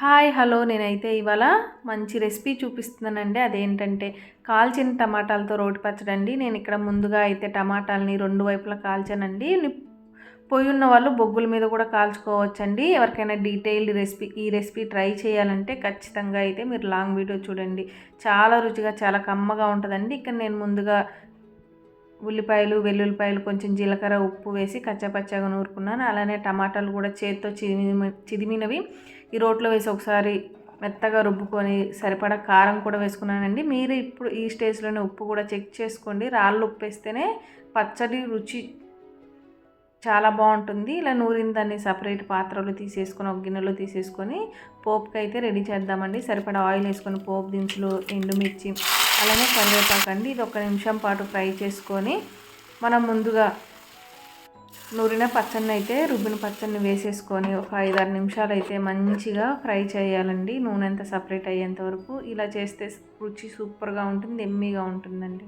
Hi hello. నేనైతే ఇవాళ మంచి రెసిపీ చూపిస్తున్నానండి. అదేంటంటే కాల్చిన టమాటాలతో రోటి పచ్చడండి నేను ఇక్కడ ముందుగా అయితే టమాటాలని రెండు వైపులా కాల్చానండి. పొయ్యి ఉన్న వాళ్ళు బొగ్గుల మీద కూడా కాల్చుకోవచ్చండి. ఎవరికైనా డీటెయిల్డ్ రెసిపీ ఈ రెసిపీ ట్రై చేయాలంటే ఖచ్చితంగా అయితే మీరు లాంగ్ వీడియో చూడండి. చాలా రుచిగా చాలా కమ్మగా ఉంటుందండి. ఇక్కడ నేను ముందుగా ఉల్లిపాయలు వెల్లుల్లిపాయలు కొంచెం జీలకర్ర ఉప్పు వేసి కచ్చాపచ్చాగా నూరుకున్నాను. అలానే టమాటాలు కూడా చేత్తో చిదిమి చిదిమినవి. ఈ రోట్లో వేసి ఒకసారి మెత్తగా రుబ్బుకొని సరిపడా కారం కూడా వేసుకున్నానండి. మీరు ఇప్పుడు ఈ స్టేజ్లోనే ఉప్పు కూడా చెక్ చేసుకోండి. రాళ్ళు ఉప్పు వేస్తేనే పచ్చడి రుచి చాలా బాగుంటుంది. ఇలా నూరిన దాన్ని సపరేట్ పాత్రలో తీసేసుకొని ఒక గిన్నెలో తీసేసుకొని పోపుకి అయితే రెడీ చేద్దామండి. సరిపడా ఆయిల్ వేసుకొని పోపు దినుసులు ఎండుమిర్చి అలానే కరివేపాకు అండి ఇది ఒక నిమిషం పాటు ఫ్రై చేసుకొని మనం ముందుగా నూరిన పచ్చడిని అయితే రుబ్బిన పచ్చడిని వేసేసుకొని ఒక ఐదారు నిమిషాలు అయితే మంచిగా ఫ్రై చేయాలండి. నూనె అంతా సపరేట్ అయ్యేంత వరకు. ఇలా చేస్తే రుచి సూపర్గా ఉంటుంది ఎమ్మీగా ఉంటుందండి.